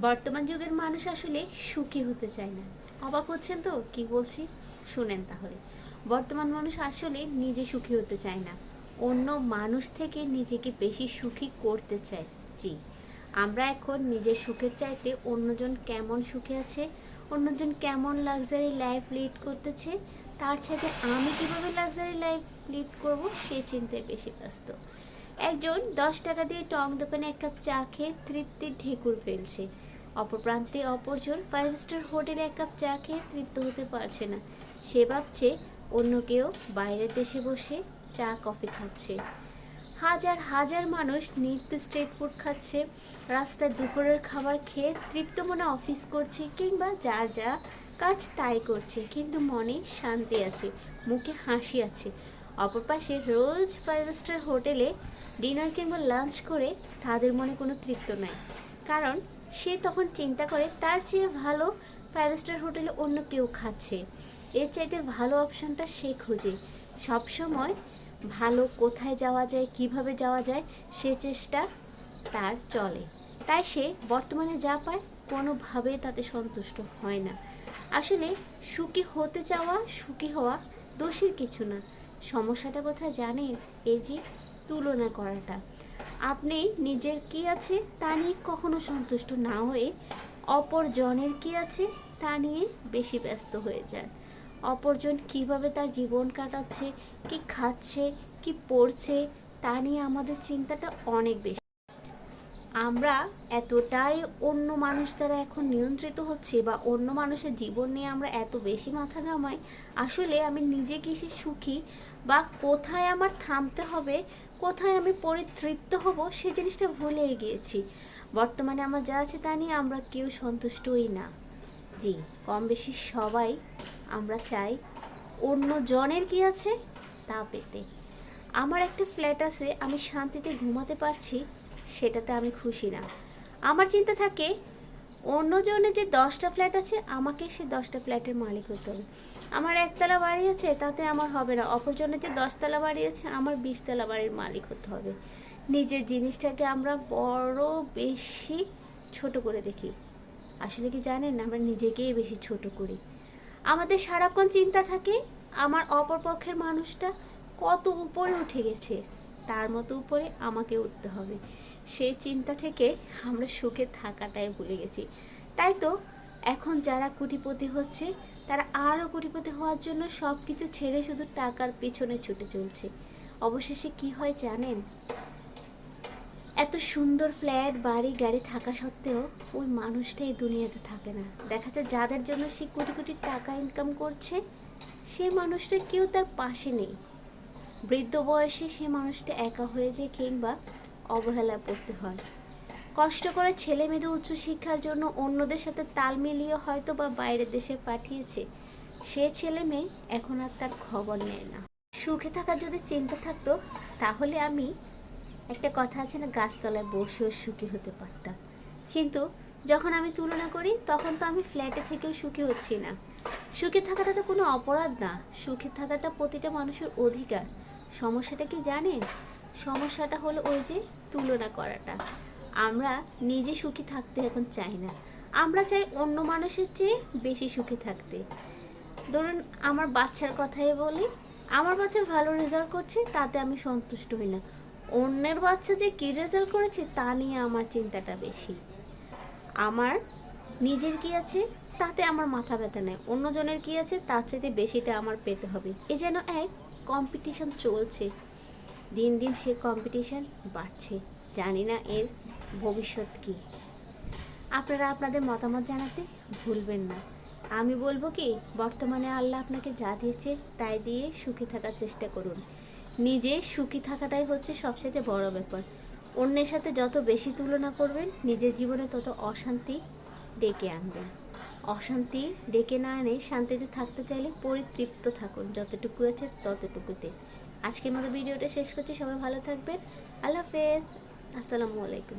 বর্তমান যুগের মানুষ আসলে সুখী হতে চায় না। অবাক হচ্ছেন তো? কি বলছি? শুনেন তাহলে। বর্তমান মানুষ আসলে নিজে সুখী হতে চায় না। অন্য মানুষ থেকে নিজেকে বেশি সুখী করতে চায়। জি। আমরা এখন নিজের সুখের চাইতে অন্যজন কেমন সুখে আছে, অন্যজন কেমন লাক্সারি লাইফ লিড করতেছে, তার সাথে আমি কীভাবে লাক্সারি লাইফ লিড করব সে চিন্তায় বেশি ব্যস্ত। একজন দশ টাকা দিয়ে টং দোকানে এক কাপ চা খেয়ে তৃপ্তির ঢেকুর ফেলছে। অপর প্রান্তে অপরজন ফাইভ স্টার হোটেলে এক কাপ চা খেয়ে তৃপ্ত হতে পারছে না। সে ভাবছে, অন্য কেউ বাইরের দেশে বসে চা, কফি খাচ্ছে। হাজার হাজার মানুষ নিত্য স্ট্রিট ফুড খাচ্ছে। রাস্তায় দুপুরের খাবার খেয়ে তৃপ্ত মনে অফিস করছে কিংবা যা যা কাজ তাই করছে, কিন্তু মনে শান্তি আছে, মুখে হাসি আছে। অপর পাশে রোজ ফাইভ স্টার হোটেলে ডিনার কিংবা লাঞ্চ করে তাদের মনে কোনো তৃপ্ত নাই। কারণ সে তখন চিন্তা করে তার চেয়ে ভালো ফাইভ স্টার হোটেলে অন্য কেউ খাচ্ছে। এর চাইতে ভালো অপশনটা সে খোঁজে। সবসময় ভালো কোথায় যাওয়া যায়, কীভাবে যাওয়া যায়, সে চেষ্টা তার চলে। তাই সে বর্তমানে যা পায় কোনোভাবেই তাতে সন্তুষ্ট হয় না। আসলে সুখী হতে চাওয়া, সুখী হওয়া দোষের কিছু না। সমস্যাটা কোথায় জানেন? এই যে তুলনা করাটা। আপনি নিজের কি আছে তা নিয়ে কখনো সন্তুষ্ট না হয়ে অপরজনের কি আছে তা নিয়ে বেশি ব্যস্ত হয়ে যান। অপরজন কীভাবে তার জীবন কাটাচ্ছে, কি খাচ্ছে, কি পড়ছে তা নিয়ে আমাদের চিন্তাটা অনেক বেশি। আমরা এতটাই অন্য মানুষ দ্বারা এখন নিয়ন্ত্রিত হচ্ছে বা অন্য মানুষের জীবন নিয়ে আমরা এত বেশি মাথা ঘামাই, আসলে আমি নিজে কিসে সুখী বা কোথায় আমার থামতে হবে, কোথায় আমি পরিতৃপ্ত হব, সে জিনিসটা ভুলে গিয়েছি। বর্তমানে আমার যা আছে তা নিয়ে আমরা কেউ সন্তুষ্টই না। জি কম বেশি সবাই আমরা চাই অন্য জনের কি আছে তা পেতে। আমার একটা ফ্ল্যাট আছে, আমি শান্তিতে ঘুমাতে পারছি সেটাতে আমি খুশি না। আমার চিন্তা থাকে, অন্যজনের যে দশটা ফ্ল্যাট আছে, আমাকে সে দশটা ফ্ল্যাটের মালিক হতে হবে। আমার একতলা বাড়ি আছে, তাতে আমার হবে না। অপরজনের যে দশতলা বাড়ি আছে, আমার বিশতলা বাড়ির মালিক হতে হবে। নিজের জিনিসটাকে আমরা বড় বেশি ছোট করে দেখি। আসলে কি জানেন? আমরা নিজেকেই বেশি ছোট করি। আমাদের সারাক্ষণ চিন্তা থাকে, আমার অপরপক্ষের মানুষটা কত উপরে উঠে গেছে, তার মতো উপরে আমাকে উঠতে হবে। সেই চিন্তা থেকে আমরা সুখে থাকাটাই ভুলে গেছি। তাই তো এখন যারা কোটিপতি হচ্ছে, তারা আরও কোটিপতি হওয়ার জন্য সব কিছু ছেড়ে শুধু টাকার পিছনে ছুটে চলছে। অবশেষে কি হয় জানেন? এত সুন্দর ফ্ল্যাট, বাড়ি, গাড়ি থাকা সত্ত্বেও ওই মানুষটা এই দুনিয়াতে থাকে না। দেখা যায় যাদের জন্য সে কোটি কোটি টাকা ইনকাম করছে, সে মানুষটা কেউ তার পাশে নেই। বৃদ্ধ বয়সে সে মানুষটা একা হয়ে যায় কিংবা অবহেলা পড়তে হয়। কষ্ট করে ছেলে মেয়েদের উচ্চশিক্ষার জন্য অন্যদের সাথে তাল মিলিয়ে হয়তো বা বাইরের দেশে পাঠিয়েছে। সে ছেলে মেয়ে এখন আর তার খবর নেয় না। সুখে থাকার যদি চিন্তা থাকতো, তাহলে আমি একটা কথা আছে না, গাছতলায় বসেও সুখী হতে পারতাম। কিন্তু যখন আমি তুলনা করি, তখন তো আমি ফ্ল্যাটে থেকেও সুখী হচ্ছি না। সুখে থাকাটা তো কোনো অপরাধ না। সুখে থাকাটা প্রতিটা মানুষের অধিকার। সমস্যাটা কি জানেন? সমস্যাটা হলো ওই যে তুলনা করাটা। আমরা নিজে সুখী থাকতে এখন চাই না। আমরা চাই অন্য মানুষের চেয়ে বেশি সুখী থাকতে। ধরুন, আমার বাচ্চার কথাই বলি, আমার বাচ্চা ভালো রেজাল্ট করছে, তাতে আমি সন্তুষ্ট হই না। অন্যের বাচ্চা যে কী রেজাল্ট করেছে, তা নিয়ে আমার চিন্তাটা বেশি। আমার নিজের কি আছে, তাতে আমার মাথা ব্যথা নেই। অন্যজনের কি আছে, তার চাইতে বেশিটা আমার পেতে হবে। এ যেন এক কম্পিটিশন চলছে। দিন দিন সে কম্পিটিশন বাড়ছে। জানি না এর ভবিষ্যৎ কি। আপনারা আপনাদের মতামত জানাতে ভুলবেন না। আমি বলব কি, বর্তমানে আল্লাহ আপনাকে যা দিয়েছে তাই দিয়ে সুখী থাকার চেষ্টা করুন। নিজে সুখী থাকাটাই হচ্ছে সবচেয়ে বড় ব্যাপার। অন্যের সাথে যত বেশি তুলনা করবেন, নিজের জীবনে তত অশান্তি ডেকে আনবেন। অশান্তি ডেকে না এনে শান্তিতে থাকতে চাইলে পরিতৃপ্ত থাকুন। যতটুকু আছে ততটুকুতে। আজকের মতো ভিডিওটা শেষ করছি। সবাই ভালো থাকবেন। আল্লাহ হাফেজ। আসসালামু আলাইকুম।